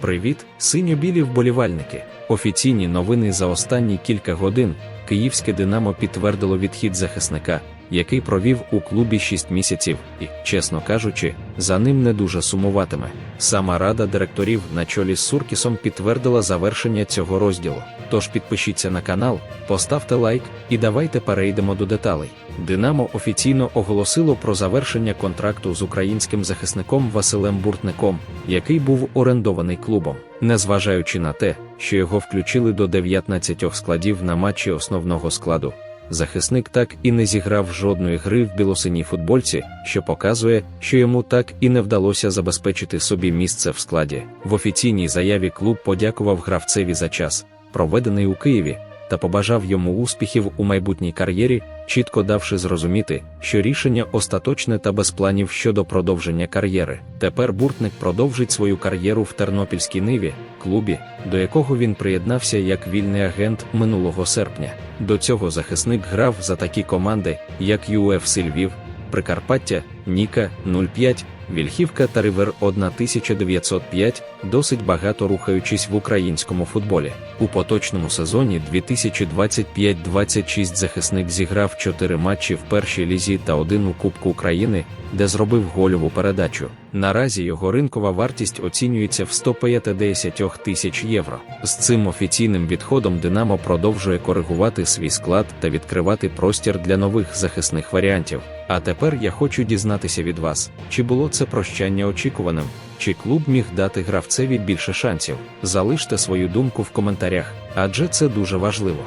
Привіт, синьо-білі вболівальники. Офіційні новини за останні кілька годин. Київське Динамо підтвердило відхід захисника, який провів у клубі 6 місяців, і, чесно кажучи, за ним не дуже сумуватиме. Сама рада директорів на чолі з Суркісом підтвердила завершення цього розділу. Тож підпишіться на канал, поставте лайк і давайте перейдемо до деталей. Динамо офіційно оголосило про завершення контракту з українським захисником Василем Буртником, який був орендований клубом, незважаючи на те, що його включили до 19 складів на матчі основного складу. Захисник так і не зіграв жодної гри в білосиній футбольці, що показує, що йому так і не вдалося забезпечити собі місце в складі. В офіційній заяві клуб подякував гравцеві за час, проведений у Києві, та побажав йому успіхів у майбутній кар'єрі, чітко давши зрозуміти, що рішення остаточне та без планів щодо продовження кар'єри. Тепер буртник продовжить свою кар'єру в Тернопільській ниві, клубі, до якого він приєднався як вільний агент минулого серпня. До цього захисник грав за такі команди, як UFC Львів, Прикарпаття, Ніка 05, Вільхівка та Ривер 1905, досить багато рухаючись в українському футболі. У поточному сезоні 2025-26 захисник зіграв 4 матчі в першій лізі та один у Кубку України, де зробив гольову передачу. Наразі його ринкова вартість оцінюється в 150 тисяч євро. З цим офіційним відходом Динамо продовжує коригувати свій склад та відкривати простір для нових захисних варіантів. А тепер я хочу дізнатися від вас, чи було це прощання очікуваним, чи клуб міг дати гравцеві більше шансів. Залиште свою думку в коментарях, адже це дуже важливо.